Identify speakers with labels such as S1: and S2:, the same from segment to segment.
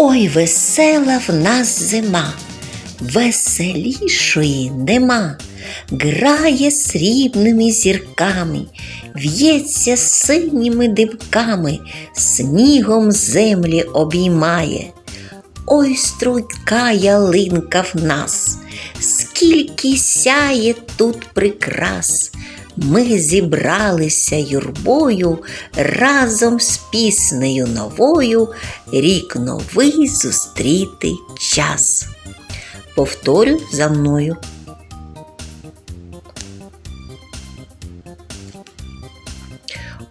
S1: Ой, весела в нас зима, веселішої нема, грає срібними зірками, в'ється синіми димками, снігом землі обіймає. Ой, струйка ялинка в нас, скільки сяє тут прикрас. Ми зібралися юрбою разом з піснею новою рік новий зустріти час. Повторю за мною.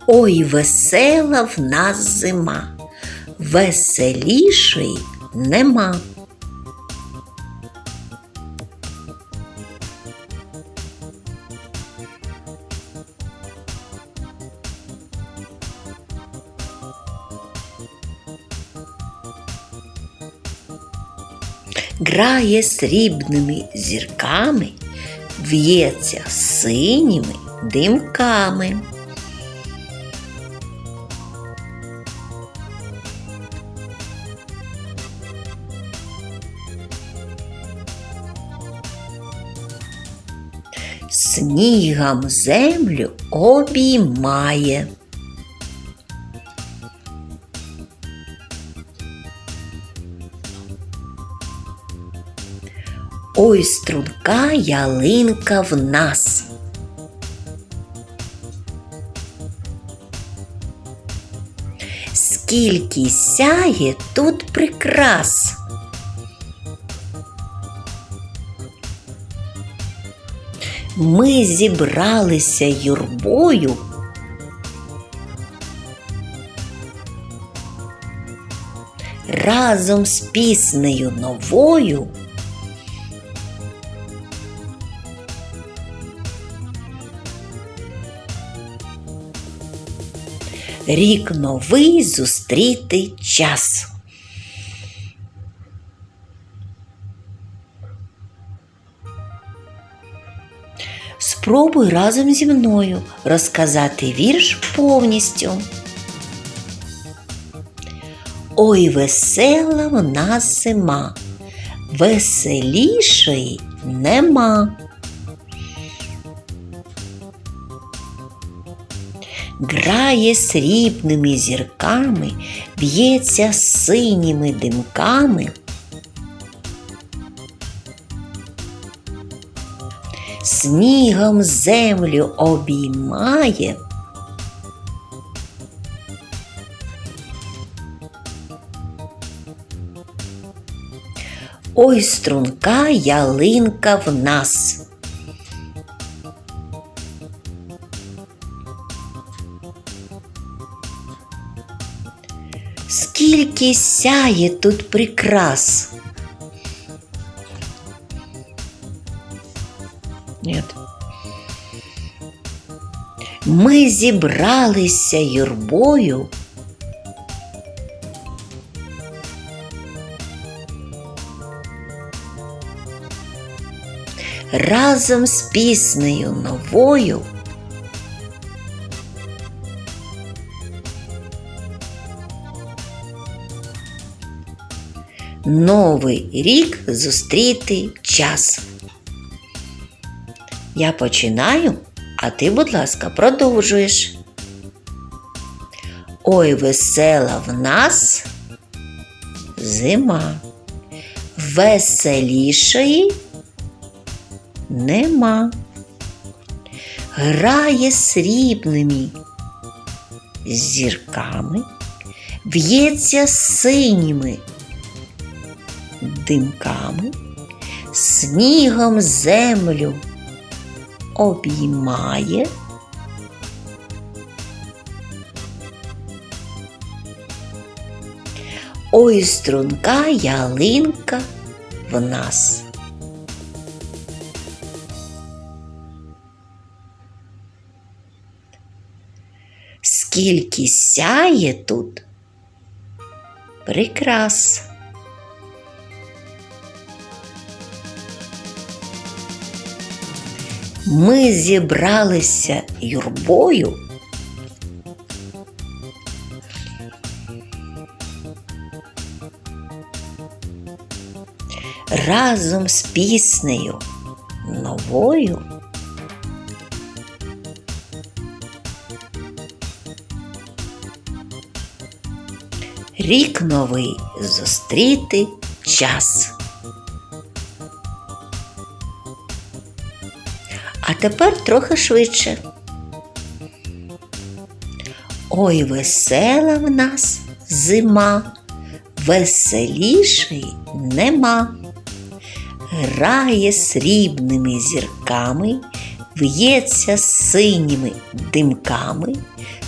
S1: Ой, весела в нас зима, веселішої нема. Грає срібними зірками, в'ється синіми димками. Снігом землю обіймає. Ой, струнка ялинка в нас. Скільки сяє тут прикрас. Ми зібралися юрбою. Разом з піснею новою. Рік новий зустріти час. Спробуй разом зі мною розказати вірш повністю. Ой, весела в нас зима, веселішої нема. Грає срібними зірками, б'ється синіми димками. Снігом землю обіймає. Ой, струнка ялинка в нас. Скільки сяє тут прикрас. Нет. Ми зібралися юрбою. Разом з піснею новою. Новий рік зустріти час. Я починаю, а ти, будь ласка, продовжуєш. Ой, весела в нас зима. Веселішої нема. Грає срібними зірками, в'ється синіми димками, снігом землю обіймає. Ой, струнка ялинка в нас. Скільки сяє тут прикрас. Ми зібралися юрбою. разом з піснею новою. Рік новий зустріти час. А тепер трохи швидше. Ой, весела в нас зима, веселіший нема. Грає срібними зірками, в'ється синіми димками,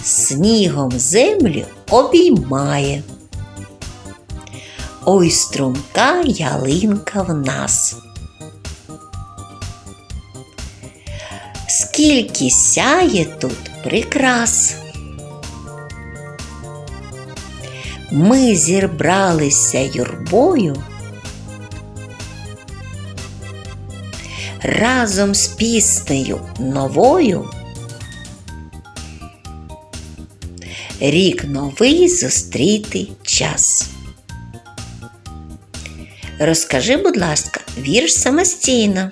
S1: снігом землю обіймає. Ой, струмка ялинка в нас. Скільки сяє тут прикрас. Ми зібралися юрбою разом з піснею новою. Рік новий зустріти час. Розкажи, будь ласка, вірш самостійно.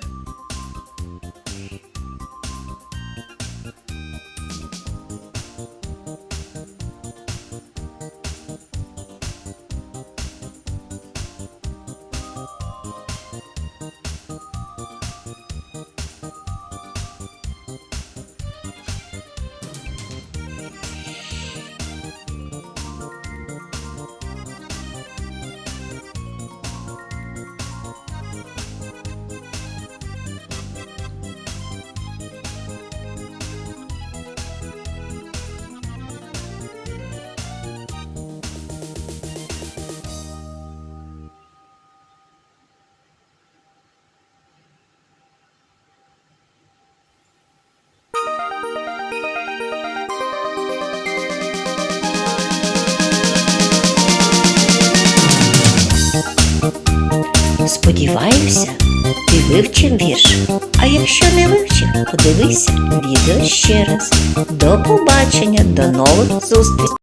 S1: Сподіваюся, ти вивчив вірш. А якщо не вивчив, подивися відео ще раз. До побачення, до нових зустрічей!